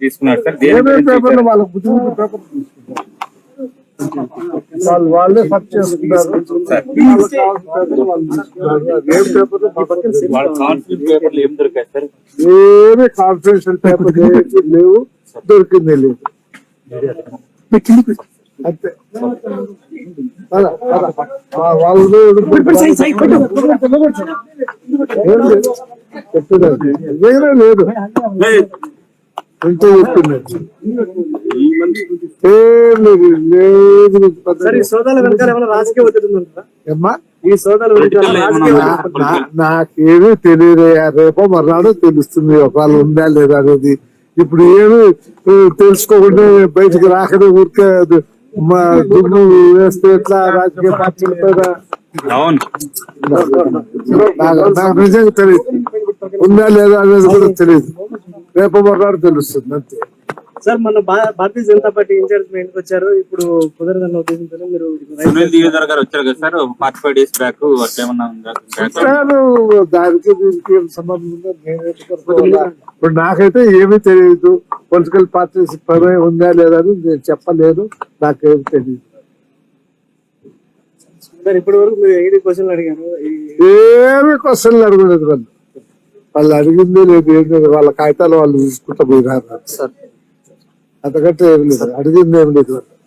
తీసుకున్నారు సార్ వాళ్ళు వాళ్ళే సెర్చ్ చేస్తున్నారు ఏం దొరికాయి సార్ ఏమి కాన్ఫిడెన్షియల్ పేపర్ లేవు దొరికింది లేదు. అంతే. వాళ్ళు లేదు. ఎంతో ఈ నాకేమీ తెలియదు రేపో మర్నాడు తెలుస్తుంది. ఒకవేళ ఉందా లేదా అనేది. ఇప్పుడు ఏమి తెలుసుకోకుండా బయటకు రాకనే ఊరికే అది మా దుమ్ము వేస్తే ఎట్లా రాజకీయ పార్టీల పైన అవును నాకు నాకు నిజంగా తెలియదు ఉందా లేదా అనేది కూడా తెలియదు రేపు మర్నాడు తెలుస్తుంది అంతే సార్ మన భారతీయ జనతా పార్టీ ఇన్ఛార్జ్ వచ్చారు. ఇప్పుడు కుదరదన్న ఉద్దేశంతో మీరు సునీల్ దివేదర్ గారు వచ్చారు కదా sir forty five days back దానికి దీనికి ఏం సంబంధం ఉందో? ఇప్పుడు నాకైతే ఏమీ తెలియదు. పొలిటికల్ పార్టీస్ పని ఉందా లేదా అని నేను చెప్పలేను. నాకేం తెలియదు. సార్ ఇప్పటి వరకు మీరు క్వశ్చన్లు అడిగారు? ఈ- ఏమి క్వశ్చన్లు అడగలేదు వాళ్ళు వాళ్ళు అడిగిందే లేదు ఏం లేదు. వాళ్ళ కాగితాలు వాళ్ళు చూసుకుంటా పోయినారు అంతకంటే ఏం లేదు అడిగింది ఏం లేదు వాళ్ళు